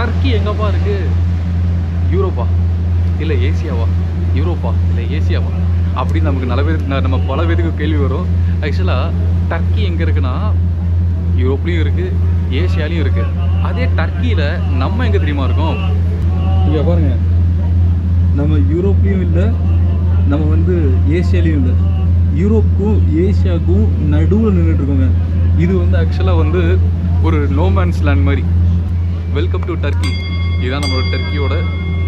Turkey எங்கப்பா இருக்குது Europa இல்லை ஏசியாவா யூரோப்பா இல்லை ஏசியாவா அப்படின்னு நமக்கு நல்ல பேர் நம்ம பல பேருக்கு கேள்வி வரும். ஆக்சுவலாக டர்க்கி எங்கே இருக்குன்னா யூரோப்லேயும் இருக்குது ஏசியாலையும் இருக்குது அதே டர்க்கியில் நம்ம எங்கே தெரியுமா இருக்கோம்? இங்கே பாருங்கள் நம்ம யூரோப்லேயும் இல்லை நம்ம வந்து ஏசியாலையும் இல்லை. யூரோப்புக்கும் ஏசியாவுக்கும் நடுவில் நின்றுட்டு இருக்கோங்க. இது வந்து ஆக்சுவலாக வந்து ஒரு நோமேன்ஸ் லேண்ட் மாதிரி. வெல்கம் டு டர்க்கி இதுதான் நம்மளோட டர்க்கியோட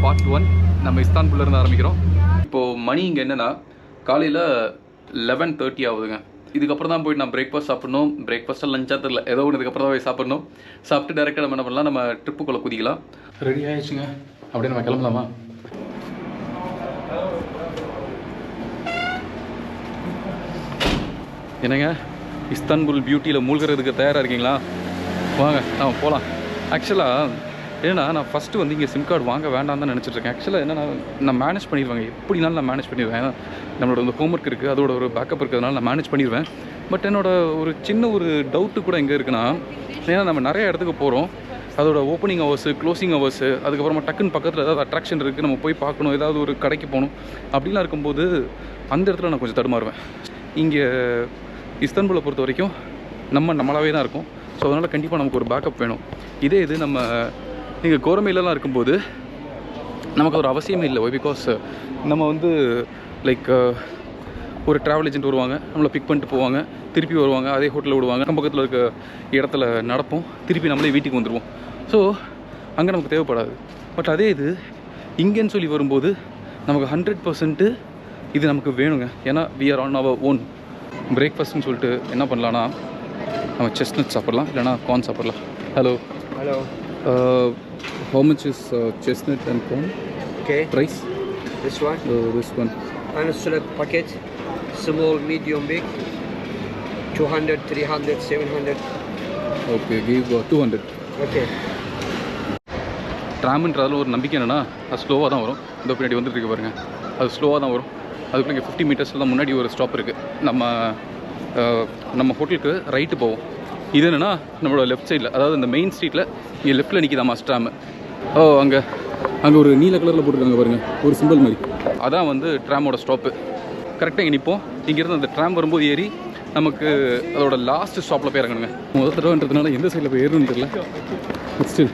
பார்ட் ஒன் நம்ம இஸ்தான்புல்லேருந்து ஆரம்பிக்கிறோம். இப்போது மணி இங்கே என்னென்னா காலையில் லெவன் தேர்ட்டி ஆகுதுங்க. இதுக்கப்புறம் தான் போயிட்டு நான் பிரேக்ஃபாஸ்ட் சாப்பிட்ணும். பிரேக்ஃபாஸ்ட்டாக லஞ்சாக தெரில ஏதோ ஒன்று இதுக்கப்புறம் தான் போய் சாப்பிட்ணும். சாப்பிட்டு டேரெக்டாக நம்ம என்ன பண்ணலாம்? நம்ம ட்ரிப்புக்குள்ளே குதிக்கலாம். ரெடி ஆயிடுச்சுங்க. அப்படியே நம்ம கிளம்பலாமா? என்னங்க? இஸ்தான்புல் பியூட்டியில் மூழ்கிறதுக்கு தயாராக இருக்கீங்களா? வாங்க நாம் போகலாம் ஆக்சுவலாக ஏன்னா நான் ஃபஸ்ட்டு வந்து இங்கே சிம் கார்டு வாங்க வேண்டாம் தான் நினச்சிட்டு இருக்கேன். ஆக்சுவலாக என்னன்னா நான் மேனேஜ் பண்ணிடுவேன் எப்படினாலும் நான் மேனேஜ் பண்ணிடுவேன். ஏன்னா நம்மளோட ஹோம் ஹோம்ஒர்க் இருக்குது அதோட ஒரு பேக்கப் இருக்கிறதுனால நான் மேனேஜ் பண்ணிடுவேன். பட் என்னோட ஒரு சின்ன ஒரு டவுட்டு கூட எங்கே இருக்குன்னா ஏன்னா நம்ம நிறைய இடத்துக்கு போகிறோம் அதோட ஓப்பனிங் ஹவர்ஸு க்ளோசிங் ஹவர்ஸு அதுக்கப்புறமா டக்குன்னு பக்கத்தில் ஏதாவது அட்ராக்ஷன் இருக்குது நம்ம போய் பார்க்கணும் ஏதாவது ஒரு கடைக்கு போகணும் அப்படிலாம் இருக்கும்போது அந்த இடத்துல நான் கொஞ்சம் தடுமாறுவேன். இங்கே இஸ்தான்புலை பொறுத்த வரைக்கும் நம்ம நம்மளாவே தான் இருக்கும். ஸோ அதனால் கண்டிப்பாக நமக்கு ஒரு பேக்கப் வேணும். இதே இது நம்ம நீங்கள் கோரமையிலலாம் இருக்கும்போது நமக்கு ஒரு அவசியமே இல்லை. பிகாஸ் நம்ம வந்து லைக் ஒரு ட்ராவல் ஏஜென்ட் வருவாங்க. நம்மளை பிக் பண்ணிட்டு போவாங்க. திருப்பி வருவாங்க. அதே ஹோட்டலில் விடுவாங்க. நம்ம பக்கத்தில் இருக்க இடத்துல நடப்போம். திருப்பி நம்மளே வீட்டுக்கு வந்துடுவோம் ஸோ அங்கே நமக்கு தேவைப்படாது. பட் அதே இது இங்கேன்னு சொல்லி வரும்போது நமக்கு ஹண்ட்ரட் பர்சன்ட்டு இது நமக்கு வேணுங்க. ஏன்னா we are on our own பிரேக்ஃபாஸ்ட்னு சொல்லிட்டு என்ன பண்ணலான்னா நம்ம செஸ்னட் சாப்பிட்லாம் இல்லைனா கார்ன் சாப்பிட்லாம் hello Hello. How much is chestnut and corn Okay, price this one. This one And a select packet. Small, medium, big. 200, 300, 700. Okay give two hundred Okay. ட்ராம்ன்றதுல ஒரு நம்பிக்கை என்னன்னா அது ஸ்லோவாக தான் வரும் இந்த பின்னாடி வந்துட்டு இருக்கு பாருங்க அது ஸ்லோவாக தான் வரும் அதுக்குள்ள இங்கே ஃபிஃப்டி மீட்டர்ஸில் தான் முன்னாடி ஒரு ஸ்டாப் இருக்குது நம்ம நம்ம ஹோட்டலுக்கு ரைட்டு போவோம். இது என்னென்னா நம்மளோட லெஃப்ட் சைடில் அதாவது இந்த மெயின் ஸ்ட்ரீட்டில் இங்கே லெஃப்ட்டில் நிற்கிதாம்மா ஸ்ட்ராமு ஓ அங்கே அங்கே ஒரு நீல கலரில் போட்டிருக்காங்க பாருங்கள் ஒரு சிம்பிள் மாதிரி. அதான் வந்து ட்ராமோட ஸ்டாப்பு கரெக்டாக இங்கே நிற்போம் இங்கேருந்து அந்த ட்ராம் வரும்போது ஏறி நமக்கு அதோட லாஸ்ட் ஸ்டாப்பில் போய் இறங்கணுங்க. முதல் தடவைன்றதுனால எந்த சைடில் போய் ஏறணும்னு தெரியல. நெக்ஸ்ட்டு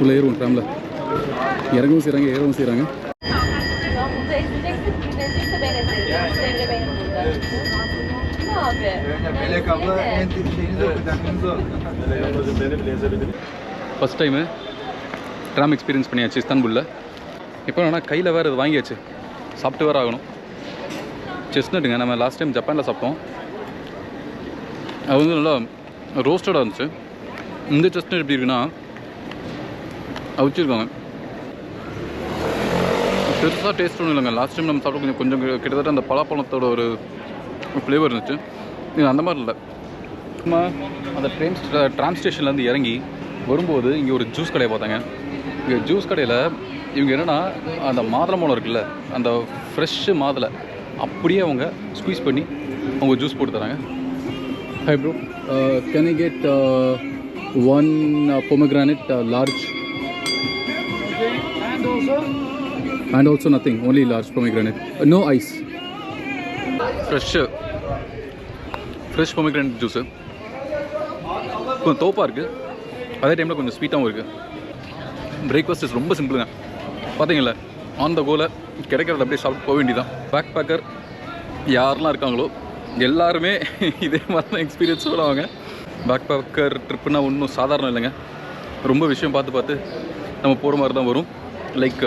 உள்ளே ஏறுவோம் ட்ராமில் இறங்கவும் செய்கிறாங்க ஏறவும் செய்கிறாங்க Melek abla en şeyiniz o, kıdeminiz o. First time tram experience பண்ணியாச்சு இஸ்தான்புல்ல. இப்போ வேணால் கையில் வேறு இது வாங்கியாச்சு. சாப்பிட்டு வேறு ஆகணும். செஸ்னட்டுங்க நம்ம லாஸ்ட் டைம் ஜப்பானில் சாப்பிட்டோம். அது வந்து நல்லா ரோஸ்டடாக இருந்துச்சு. இந்த செஸ்னட் எப்படி இருக்குன்னா அவிச்சிருக்காங்க பெருசாக டேஸ்ட் ஒன்றும் இல்லைங்க. லாஸ்ட் டைம் நம்ம சாப்பிட்ட கொஞ்சம் கொஞ்சம் கிட்டத்தட்ட அந்த பலாப்பழத்தோட ஒரு ஃப்ளேவர் இருந்துச்சு. இது அந்த மாதிரி இல்லை. நம்ம அந்த ட்ரெயின் ட்ராம் ஸ்டேஷன்லேருந்து இறங்கி வரும்போது இங்கே ஒரு ஜூஸ் கடையை பார்த்தாங்க. இங்கே ஜூஸ் கடையில் இவங்க என்னென்னா அந்த மாதுளம்பழம் இருக்குல்ல அந்த ஃப்ரெஷ்ஷு மாதுளை அப்படியே அவங்க ஸ்குவீஸ் பண்ணி அவங்க ஜூஸ் போட்டு தராங்க. Hi bro can I get one pomegranate large and also nothing only large pomegranate no ice fresh fresh pomegranate juice கொஞ்சம் தோப்பாக இருக்குது அதே டைமில் கொஞ்சம் ஸ்வீட்டாகவும் இருக்குது பிரேக்ஃபாஸ்ட் ரொம்ப சிம்பிளுங்க பார்த்தீங்களா ஆன் த கோல கிடைக்கிறத அப்படியே சாப்பிட்டு போக வேண்டியதான் பேக் பேக்கர் யாரெல்லாம் இருக்காங்களோ எல்லாருமே இதே மாதிரி தான் எக்ஸ்பீரியன்ஸ் சொல்லுவாங்க பேக் பேக்கர் ட்ரிப்புனா ஒன்றும் சாதாரணம் இல்லைங்க. ரொம்ப விஷயம் பார்த்து பார்த்து நம்ம போகிற மாதிரி தான் வரும். லைக்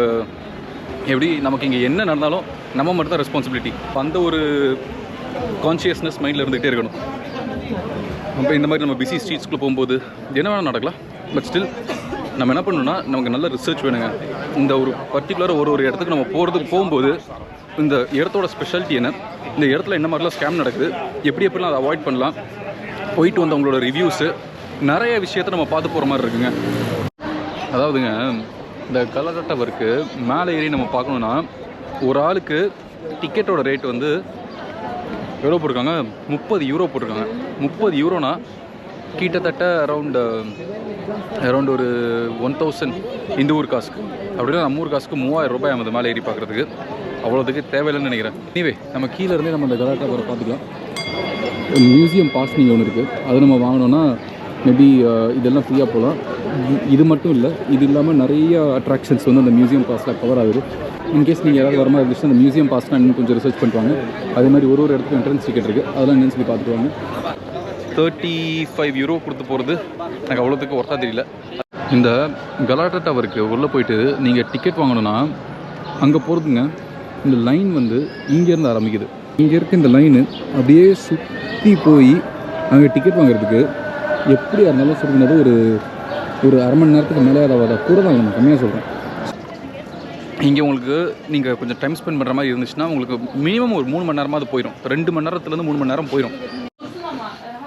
எப்படி நமக்கு இங்கே என்ன நடந்தாலும் நம்ம மட்டும் தான் ரெஸ்பான்சிபிலிட்டி அந்த ஒரு கான்ஷியஸ்னஸ் மைண்டில் இருந்துகிட்டே இருக்கணும். அப்போ இந்த மாதிரி நம்ம பிஸி ஸ்ட்ரீட்ஸ்குள்ளே போகும்போது என்ன வேணால் நடக்கலாம். பட் ஸ்டில் நம்ம என்ன பண்ணணும்னா நமக்கு நல்ல ரிசர்ச் வேணுங்க. இந்த ஒரு பர்டிகுலர் ஒரு ஒரு இடத்துக்கு நம்ம போகிறதுக்கு போகும்போது இந்த இடத்தோட ஸ்பெஷாலிட்டி என்ன? இந்த இடத்துல என்ன மாதிரிலாம் ஸ்கேம் நடக்குது? எப்படி எப்படிலாம் அதை அவாய்ட் பண்ணலாம்? போயிட்டு வந்தவங்களோட ரிவ்யூஸு நிறைய விஷயத்த நம்ம பார்த்து போகிற மாதிரி இருக்குங்க. அதாவதுங்க இந்த கலர் டவருக்கு மேலே ஏறி நம்ம பார்க்கணுன்னா ஒரு ஆளுக்கு டிக்கெட்டோட ரேட் வந்து எவ்வளோ போட்டிருக்காங்க? முப்பது யூரோ போட்டிருக்காங்க. முப்பது யூரோனா கிட்டத்தட்ட அரவுண்ட் அரௌண்ட் ஒரு ஒன் தௌசண்ட் இந்த ஊர் காசுக்கு. அப்படின்னா நம்ம ஊர் காசுக்கு மூவாயிரம் ரூபாய் அந்த மேலே ஏறி பார்க்குறதுக்கு அவ்வளோதுக்கு தேவையில்லைன்னு நினைக்கிறேன். நீவே நம்ம கீழே இருந்தே நம்ம அந்த கலாட்டா வர பார்த்துக்கலாம். மியூசியம் பாஸ் நீங்கள் ஒன்று இருக்குது அது நம்ம வாங்கினோன்னா மேபி இதெல்லாம் ஃப்ரீயாக போகலாம் இது- இது மட்டும் இல்லை இது இல்லாமல் நிறைய அட்ராக்ஷன்ஸ் வந்து அந்த மியூசியம் பாஸில் கவர் ஆகுது. இன்கேஸ் நீங்கள் யாராவது வர மாதிரி இருந்துச்சுன்னா அந்த மியூசியம் பாஸ்லாம் இன்னும் கொஞ்சம் ரிசர்ச் பண்ணுவாங்க அதே மாதிரி ஒரு ஒரு இடத்துக்கு என்ட்ரன்ஸ் டிக்கெட் இருக்குது அதெல்லாம் என்னன்னு சொல்லி பார்த்துக்குவாங்க தேர்ட்டி ஃபைவ் யூரோ கொடுத்து போகிறது எனக்கு அவ்வளோத்துக்கு ஒர்த்தாக தெரியல. இந்த கலாட்டா டவருக்கு உள்ளே போயிட்டு நீங்கள் டிக்கெட் வாங்கணும்னா அங்கே போகிறதுங்க இந்த லைன் வந்து இங்கேருந்து ஆரம்பிக்குது. இங்கே இருக்க இந்த லைனு அப்படியே சுற்றி போய் அங்கே டிக்கெட் வாங்குறதுக்கு எப்படியா இருந்தாலும் சொல்லுங்கிறது ஒரு ஒரு அரை மணி நேரத்துக்கு மேலே அதை கூட தான் நம்ம கம்மியாக சொல்கிறேன் இங்கே உங்களுக்கு நீங்கள் கொஞ்சம் டைம் ஸ்பெண்ட் பண்ணுற மாதிரி இருந்துச்சுன்னா உங்களுக்கு மினிமம் ஒரு மூணு மணி நேரமாவது போயிடும் ரெண்டு மணி நேரத்துலேருந்து மூணு மணி நேரம் போயிடும்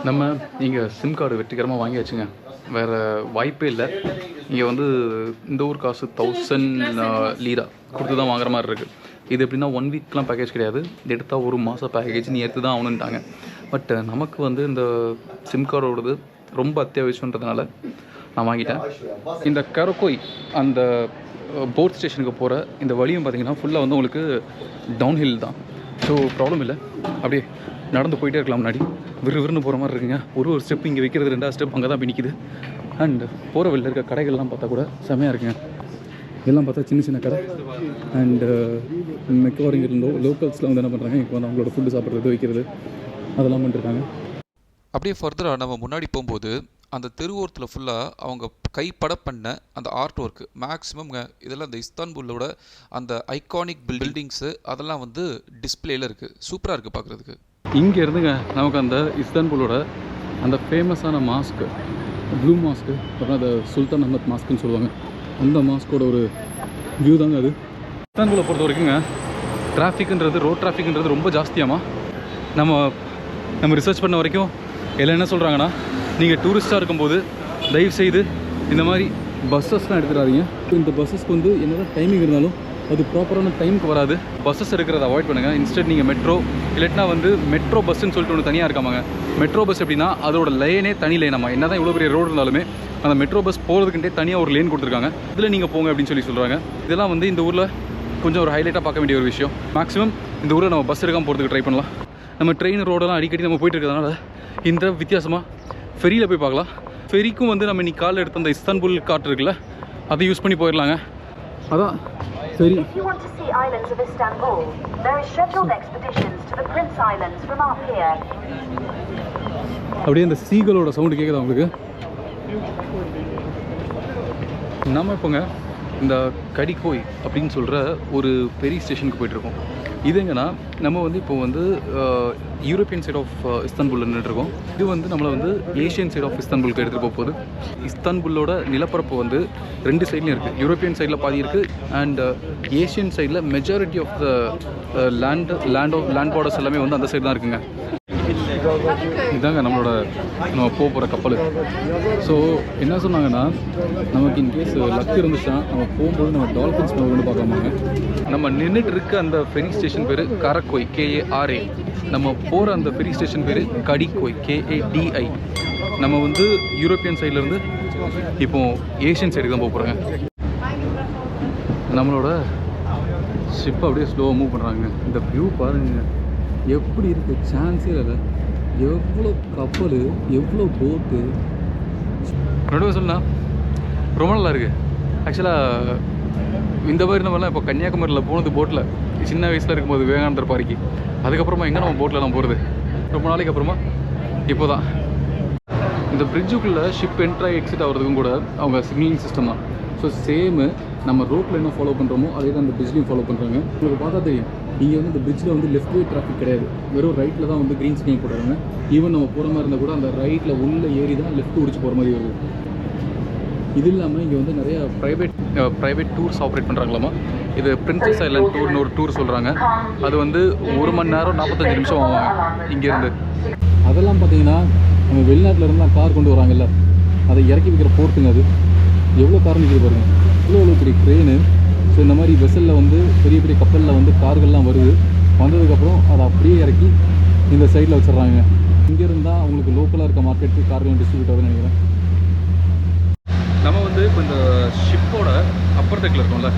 நம்ம இங்கே சிம் கார்டு வெற்றிகரமாக வாங்கியாச்சுங்க. வேறு வாய்ப்பே இல்லை. இங்கே வந்து இந்த ஊர் காசு தௌசண்ட் லீரா கொடுத்து தான் வாங்குற மாதிரி இருக்குது இது எப்படின்னா ஒன் வீக்லாம் பேக்கேஜ் கிடையாது. எடுத்தால் ஒரு மாதம் பேக்கேஜ் நீ எடுத்து தான் ஆகணுன்ட்டாங்க பட் நமக்கு வந்து இந்த சிம் கார்டோடது ரொம்ப அத்தியாவசியன்றதுனால நான் வாங்கிட்டேன். இந்த கரக்கோய் அந்த போர்த் ஸ்டேஷனுக்கு போகிற இந்த வழியும் பார்த்தீங்கன்னா ஃபுல்லாக வந்து உங்களுக்கு டவுன் ஹில் தான். ஸோ ப்ராப்ளம் இல்லை. அப்படியே நடந்து போயிட்டே இருக்கலாம் முன்னாடி. விறு விறுன்னு போகிற மாதிரி இருக்குங்க. ஒரு ஒரு ஸ்டெப் இங்கே வைக்கிறது ரெண்டாவது ஸ்டெப் அங்கே தான் போய் நிற்கிது அண்ட் போகிற வழியில் இருக்க கடைகள்லாம் பார்த்தா கூட செமையாக இருக்குங்க. எல்லாம் பார்த்தா சின்ன சின்ன கடை. அண்டு மெக்கவாரிங்க uh, இருந்தோ லோக்கல்ஸில் வந்து என்ன பண்ணுறாங்க இப்போ வந்து அவங்களோட ஃபுட்டு சாப்பிட்றது வைக்கிறது அதெல்லாம் பண்ணிருக்காங்க. அப்படியே ஃபர்தராக நம்ம முன்னாடி போகும்போது அந்த தெருவோரத்தில் ஃபுல்லாக அவங்க கைப்பட பண்ண அந்த ஆர்ட் ஒர்க்கு மேக்ஸிமம்ங்க இதெல்லாம் அந்த இஸ்தான்புல்லோட அந்த ஐகானிக் பில்டிங்ஸு அதெல்லாம் வந்து டிஸ்பிளேல இருக்குது சூப்பராக இருக்குது பார்க்குறதுக்கு இங்கே இருந்துங்க நமக்கு அந்த இஸ்தான்புல்லோட அந்த ஃபேமஸான மாஸ்க்கு ப்ளூ மாஸ்க்கு அப்புறம் அந்த சுல்தான் அஹமத் மாஸ்க்குன்னு சொல்லுவாங்க. அந்த மாஸ்கோட ஒரு வியூ தாங்க அது. இஸ்தான்புலை பொறுத்த வரைக்குங்க டிராஃபிக்ன்றது ரோட் டிராஃபிக்ன்றது ரொம்ப ஜாஸ்தியாமா நம்ம நம்ம ரிசர்ச் பண்ண வரைக்கும் எல்லாம் என்ன சொல்கிறாங்கன்னா நீங்கள் டூரிஸ்ட்டாக இருக்கும்போது தயவு செய்து இந்த மாதிரி பஸ்ஸஸ்லாம் எடுத்துடாதீங்க. இந்த பஸ்ஸஸ்க்கு வந்து என்னதான் டைமிங் இருந்தாலும் அது ப்ராப்பரான டைமுக்கு வராது. பஸ்ஸஸ் எடுக்கிறத அவாய்ட் பண்ணுங்கள் இன்ஸ்டெட் நீங்கள் மெட்ரோ இல்லட்டினா வந்து மெட்ரோ பஸ்ஸுன்னு சொல்லிட்டு ஒன்று தனியாக இருக்காமாங்க. மெட்ரோ பஸ் எப்படின்னா அதோட லைனே தனி லைன் நம்ம என்ன தான் இவ்வளோ பெரிய ரோடு இருந்தாலுமே அந்த மெட்ரோ பஸ் போகிறதுக்குன்ட்டே தனியாக ஒரு லேன் கொடுத்துருக்காங்க. இதில் நீங்கள் போங்க அப்படின்னு சொல்லி சொல்கிறாங்க இதெல்லாம் வந்து இந்த ஊரில் கொஞ்சம் ஒரு ஹைலைட்டாக பார்க்க வேண்டிய ஒரு விஷயம். மேக்ஸிமம் இந்த ஊரில் நம்ம பஸ் எடுக்காமல் போகிறதுக்கு ட்ரை பண்ணலாம். நம்ம ட்ரெயின் ரோடெல்லாம் அடிக்கடி நம்ம போயிட்டு இருக்கிறதுனால இந்த வித்தியாசமாக ஃபெரியில் போய் பார்க்கலாம். ஃபெரிக்கும் வந்து நம்ம இன்னைக்கு காலைல எடுத்த அந்த இஸ்தான்புல் காட்டு இருக்குல்ல அதை யூஸ் பண்ணி போயிடலாங்க. அதான் சரி. அப்படியே அந்த சீகளோட சவுண்டு கேட்குதா உங்களுக்கு? நம்ம இப்போங்க இந்த கடிக்கோய் அப்படின்னு சொல்கிற ஒரு பெரிய ஸ்டேஷனுக்கு போயிட்டுருக்கோம் இது எங்கன்னா நம்ம வந்து இப்போ வந்து யூரோப்பியன் சைட் ஆஃப் இஸ்தான்புல் நின்றுருக்கோம் இது வந்து நம்மளை வந்து ஏஷியன் சைட் ஆஃப் இஸ்தான்புலுக்கு எடுத்துகிட்டு போக போகுது. இஸ்தான்புல்லோட நிலப்பரப்பு வந்து ரெண்டு சைட்லையும் இருக்குது யூரோப்பியன் சைடில் பாதி இருக்குது அண்ட் ஏஷியன் சைடில் majority of the land land of land borders எல்லாமே வந்து அந்த சைடு தான் இருக்குங்க. இதாங்க நம்மளோட நம்ம போக போகிற கப்பல். ஸோ என்ன சொன்னாங்கன்னா நமக்கு இன்கேஸ் லக் இருந்துச்சுன்னா நம்ம போகும்போது நம்ம டால்ஃபின்ஸ் கொண்டு பார்க்கலாமாங்க நம்ம நின்றுட்டு இருக்க அந்த ஃபெரி ஸ்டேஷன் பேர் கரக்கோய் கேஏஆர்ஏ நம்ம போகிற அந்த ஃபெரி ஸ்டேஷன் பேர் கடிக்கோய் கேஏடிஐ நம்ம வந்து யூரோப்பியன் சைட்லேருந்து இப்போ ஏஷியன் சைடு தான் போக போகிறோங்க நம்மளோட ஷிப் அப்படியே ஸ்லோவாக மூவ் பண்ணுறாங்க இந்த வியூ பாருங்க. எப்படி இருக்குது சான்ஸே இல்லை. எவ்வளோ கப்பல் எவ்வளோ போட்டு. நடுவே சொல்லலாம் ரொம்ப நல்லா இருக்குது ஆக்சுவலாக இந்த மாதிரி நம்மலாம் இப்போ கன்னியாகுமரியில் போனது போட்டில் சின்ன வயசில் இருக்கும்போது விவேகானந்தர் பாறைக்கு. அதுக்கப்புறமா எங்கே நம்ம போட்டில் நம்ம போகிறது ரொம்ப நாளைக்கு அப்புறமா இப்போ தான் இந்த பிரிட்ஜுக்குள்ளே ஷிப் என்ட்ரா எக்ஸிட் ஆகிறதுக்கும் கூட அவங்க சிக்னலிங் சிஸ்டம் தான். ஸோ சேமு நம்ம ரோட்டில் என்ன ஃபாலோ பண்ணுறோமோ அதே தான் அந்த பிரிட்ஜ்லையும் ஃபாலோ பண்ணுறாங்க உங்களுக்கு பார்த்தா தெரியும். இங்கே வந்து இந்த பிரிட்ஜில் வந்து லெஃப்ட் வே டிராஃபிக் கிடையாது. வெறும் ரைட்டில் தான் வந்து க்ரீன் சிக்னல் போடுறாங்க ஈவன் நம்ம போகிற மாதிரி இருந்தால் கூட அந்த ரைட்டில் உள்ளே ஏறி தான் லெஃப்ட் பிடிச்சி போகிற மாதிரி வருது. இது இல்லாமல் இங்கே வந்து நிறைய ப்ரைவேட் ப்ரைவேட் டூர்ஸ் ஆப்ரேட் பண்ணுறாங்களாமா இது பிரின்சஸ் ஐலண்ட் டூர்னு ஒரு டூர் சொல்கிறாங்க அது வந்து ஒரு மணி நேரம் நாற்பத்தஞ்சு நிமிஷம் ஆகும் இங்கேருந்து. அதெல்லாம் பார்த்தீங்கன்னா நம்ம வெளிநாட்டில் கார் கொண்டு வராங்கல்ல. அதை இறக்கி வைக்கிற போர்ட்டுங்க அது. எவ்வளோ கார் நிற்கிது பாருங்கள் இவ்வளோ எவ்வளோ பெரிய க்ரெயின் ஸோ இந்த மாதிரி வெசலில் வந்து பெரிய பெரிய கப்பலில் வந்து கார்கள்லாம் வருது. வந்ததுக்கப்புறம் அதை அப்படியே இறக்கி இந்த சைடில் வச்சிடுறாங்க. இங்கே இருந்தால் அவங்களுக்கு லோக்கலாக இருக்க மார்க்கெட்டுக்கு கார்கள் டிஸ்ட்ரிபியூட் ஆகுதுன்னு நினைக்கிறேன். நம்ம வந்து இப்போ இந்த ஷிப்போட அப்பர் டெக்கில் இருக்கோம்ல.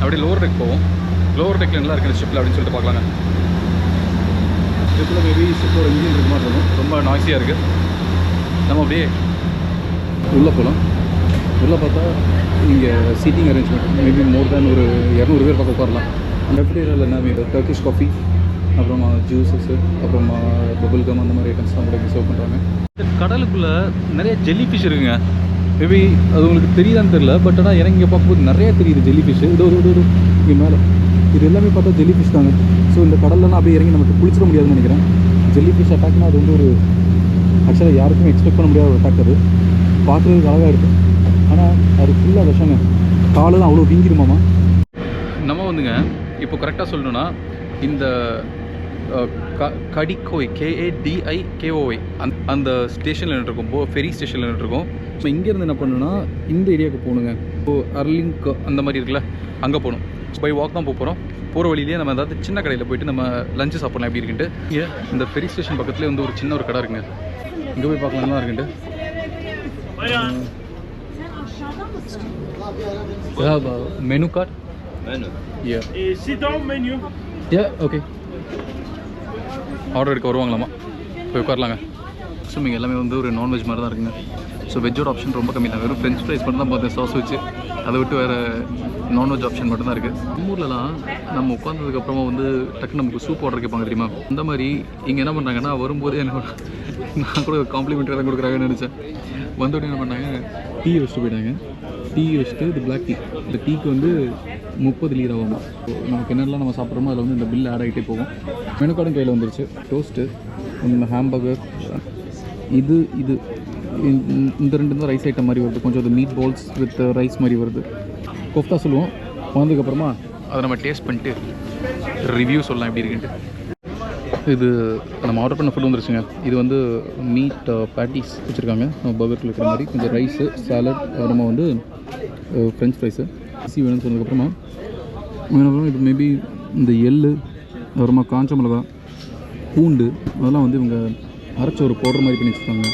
அப்படியே லோவர் டெக் போவோம். லோவர் டெக்கில் நல்லா இருக்குது ஷிப்பில் அப்படின்னு சொல்லிட்டு பார்க்கலாங்க. ஷிப்பில் மேபி ஷிப்போட இன்ஜின் இருக்க மாதிரி இருக்கும். ரொம்ப நாய்ஸியாக இருக்குது நம்ம அப்படியே உள்ளே போகலாம். உள்ளே பார்த்தா இங்கே seating arrangement maybe more than ஒரு இரநூறு பேர் பக்கம் உட்காரலாம். லெஃப்ட் ஏரியாவில் என்ன டர்க்கிஷ் காஃபி அப்புறமா ஜூஸஸ்ஸு அப்புறமா பபுல் கம் அந்த மாதிரி ஐட்டம்ஸ்லாம் கூட இங்கே சர்வ் பண்ணுறாங்க கடலுக்குள்ளே நிறைய ஜெல்லி ஃபிஷ் இருக்குங்க. மேபி அது உங்களுக்கு தெரியுதான்னு தெரில பட் ஆனால் எனக்கு இங்கே பார்க்கும்போது நிறைய தெரியுது ஜெல்லி ஃபிஷ் இது ஒரு இது இங்கே மேலே. இது எல்லாமே பார்த்தா ஜெல்லி ஃபிஷ் தாங்க. ஸோ இந்த கடல்லலாம் அப்படியே இறங்கி நமக்கு குளிச்சிட முடியாதுன்னு நினைக்கிறேன். ஜெல்லி ஃபிஷ் அட்டாக்னா அது வந்து ஒரு ஆக்சுவலாக யாருக்கும் எக்ஸ்பெக்ட் பண்ண முடியாத ஒரு அட்டாக் அது. பார்க்குறதுக்கு அழகாக இருக்குது ஆனால் அது ஃபுல்லாக விஷங்க காலு தான் அவ்வளோ வீங்கிருமாமா நம்ம வந்துங்க இப்போ கரெக்டாக சொல்லணும்னா இந்த க கடிக்கோய் கேஏடிஐ கேஓஒய் அந் அந்த ஸ்டேஷனில் நின்றுருக்கோம் போ ஃபெரி ஸ்டேஷனில் நின்றுருக்கோம். ஸோ இங்கேருந்து என்ன பண்ணணும்னா இந்த ஏரியாவுக்கு போகணுங்க. இப்போ அர்லிங்க் அந்த மாதிரி இருக்குல்ல அங்கே போகணும். பை வாக் தான் போக போகிறோம் போகிற வழியிலேயே நம்ம ஏதாவது சின்ன கடையில் போயிட்டு நம்ம லஞ்சு சாப்பிடலாம் எப்படி இருக்குன்ட்டு. இங்கே இந்த ஃபெரி ஸ்டேஷன் பக்கத்துலேயே வந்து ஒரு சின்ன ஒரு கடை இருக்குங்க. இங்கே போய் பார்க்கலாம் தான் இருக்குன்ட்டு menu card Menu. Yeah. Et sit down menu. ஏ ஓகே ஆர்டர் எடுக்க வருவாங்களாமா? போய் உட்காரலாங்க. ஸோ இங்கே எல்லாமே வந்து ஒரு நான்வெஜ் மாதிரி தான் இருக்குங்க. ஸோ வெஜ்ஜோட ஆப்ஷன் ரொம்ப கம்மி தான். வெறும் ஃப்ரெஞ்ச் ஃப்ரைஸ் மட்டும் தான் பார்த்தேன் சாஸ் வச்சு. அதை விட்டு வேறு நான்வெஜ் ஆப்ஷன் மட்டும் தான் இருக்குது நம்ம ஊர்லலாம் நம்ம உட்காந்ததுக்கப்புறமா வந்து டக்குன்னு நமக்கு சூப் ஆர்டர் கேட்பாங்க தெரியுமா? அந்த மாதிரி இங்கே என்ன பண்ணுறாங்கன்னா வரும்போதே என்ன நான் கூட காம்ப்ளிமெண்ட்டாக தான் கொடுக்குறாங்கன்னு நினச்சேன். வந்தோடனே என்ன பண்ணாங்க? டீ வச்சுட்டு போயிட்டாங்க. டீ வச்சுட்டு இது பிளாக் டீ இந்த டீக்கு வந்து முப்பது லீர் நம்ம நமக்கு என்னெல்லாம் நம்ம சாப்பிட்றோமோ அதில் வந்து இந்த பில் ஆட் ஆகிட்டே போகும். மெனு கார்டும் கையில் வந்துருச்சு. டோஸ்ட்டு இந்த ஹாம்பர்கர் இது இது. இந்த- ரெண்டு தான் ரைஸ் ஐட்டம் மாதிரி வருது. கொஞ்சம் அது மீட் பால்ஸ் வித் ரைஸ் மாதிரி வருது. கொஃப்தா சொல்லுவோம். வந்ததுக்கப்புறமா அதை நம்ம டேஸ்ட் பண்ணிட்டு ரிவ்யூ சொல்லலாம் எப்படி இருக்குன்ட்டு. இது நம்ம ஆர்டர் பண்ண ஃபுட் வந்துருச்சுங்க. இது வந்து மீட் பேட்டிஸ் uh, வச்சுருக்காங்க. நம்ம பர்கரில் இருக்கிற மாதிரி. கொஞ்சம் ரைஸு சாலட் நம்ம வந்து ஃப்ரெஞ்ச் ஃப்ரைஸு சி வேணும்னு சொன்னதுக்கப்புறமா வேணும் இது மேபி இந்த எள்ளு அப்புறமா காஞ்ச மிளகா பூண்டு அதெல்லாம் வந்து இவங்க அரைச்ச ஒரு போடுற மாதிரி பண்ணி வச்சுருக்காங்க.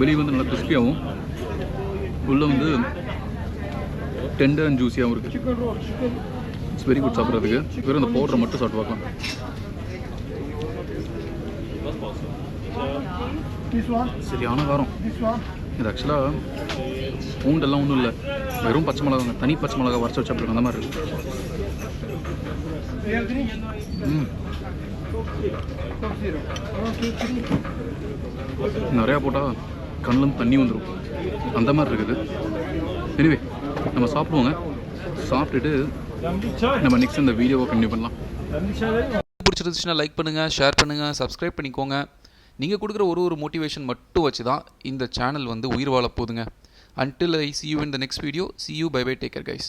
வெளியே வந்து நல்லா கிறிஸ்பியாகவும் உள்ளே வந்து டெண்டர் அண்ட் ஜூஸியாகவும் இருக்குது இட்ஸ் வெரி குட் சாப்பிட்றதுக்கு. வெறும் அந்த பவுடரை மட்டும் சாப்பிட்டு பார்க்கலாம். சரியான காரம். இது ஆக்சுவலாக பூண்டெல்லாம் ஒன்றும் இல்லை. வெறும் பச்சை மிளகாங்க தனி. பச்சை மிளகா வரைச்சி வச்சு அந்த மாதிரி இருக்கு. நிறையா போட்டால் கண்ணிலும் தண்ணி வந்துடும் அந்த மாதிரி இருக்குது. எனிவே நம்ம சாப்பிடுவோங்க. சாப்பிட்டுட்டு நம்ம நெக்ஸ்ட் இந்த வீடியோவை கண்டினியூ பண்ணலாம். பிடிச்சிருந்துச்சுன்னா லைக் பண்ணுங்கள் ஷேர் பண்ணுங்கள் சப்ஸ்கிரைப் பண்ணிக்கோங்க. நீங்கள் கொடுக்குற ஒரு ஒரு மோட்டிவேஷன் மட்டும் வச்சு தான் இந்த சேனல் வந்து உயிர் வாழ போதுங்க until I see you in the next video see you bye bye take care guys